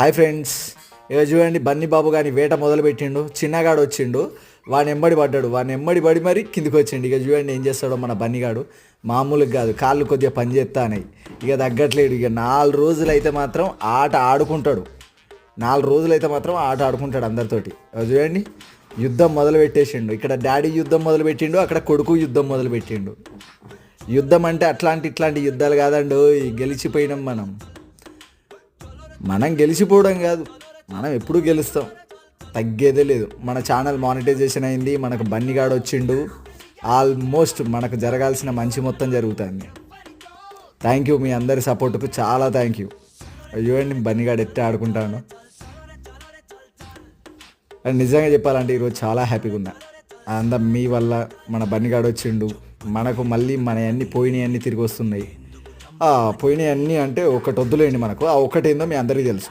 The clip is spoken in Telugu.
Hi friends. ఇక చూడండి బన్నీ బాబు గాని వేట మొదలుపెట్టిండు. చిన్నగాడు వచ్చిండు. వాని ఎంబడి పడ్డాడు. వాని ఎంబడి పడి మరి కిందికి వచ్చిండు. ఇక చూడండి ఏం చేస్తాడో మన బన్నీగాడు మామూలుగా కాదు కాళ్ళు కొద్దిగా పని చేస్తానాయి ఇక తగ్గట్లేడు. ఇక నాలుగు రోజులు అయితే మాత్రం ఆట ఆడుకుంటాడు. నాలుగు రోజులు అయితే మాత్రం ఆట ఆడుకుంటాడు అందరితోటి. చూడండి యుద్ధం మొదలు పెట్టేసిండు ఇక్కడ డాడీ యుద్ధం మొదలు పెట్టిండు అక్కడ కొడుకు యుద్ధం మొదలు పెట్టిండు యుద్ధం అంటే అట్లాంటి ఇట్లాంటి యుద్ధాలు కాదండి గెలిచిపోయినాం మనం. మనం గెలిచిపోవడం కాదు. మనం ఎప్పుడు గెలుస్తాం? తగ్గేదే లేదు. మన ఛానల్ మానిటైజేషన్ అయింది మనకు బన్నిగాడు వచ్చిండు. ఆల్మోస్ట్ మనకు జరగాల్సిన మంచి మొత్తం జరుగుతుంది. థ్యాంక్ యూ మీ అందరి సపోర్టుకు చాలా థ్యాంక్ యూ అయ్యో అండి బన్నిగాడు ఎట్టే ఆడుకుంటాను? అండ్ నిజంగా చెప్పాలంటే ఈరోజు చాలా హ్యాపీగా ఉన్నా. అంతా మీ వల్ల మన బన్నిగాడు వచ్చిండు. మనకు మళ్ళీ మన అన్ని పోయినాయి అన్నీ తిరిగి వస్తున్నాయి. పోయినాయి అన్నీ అంటే ఒకటి వద్దులేండి మనకు. ఆ ఒకటి ఏందో మీ అందరికీ తెలుసు.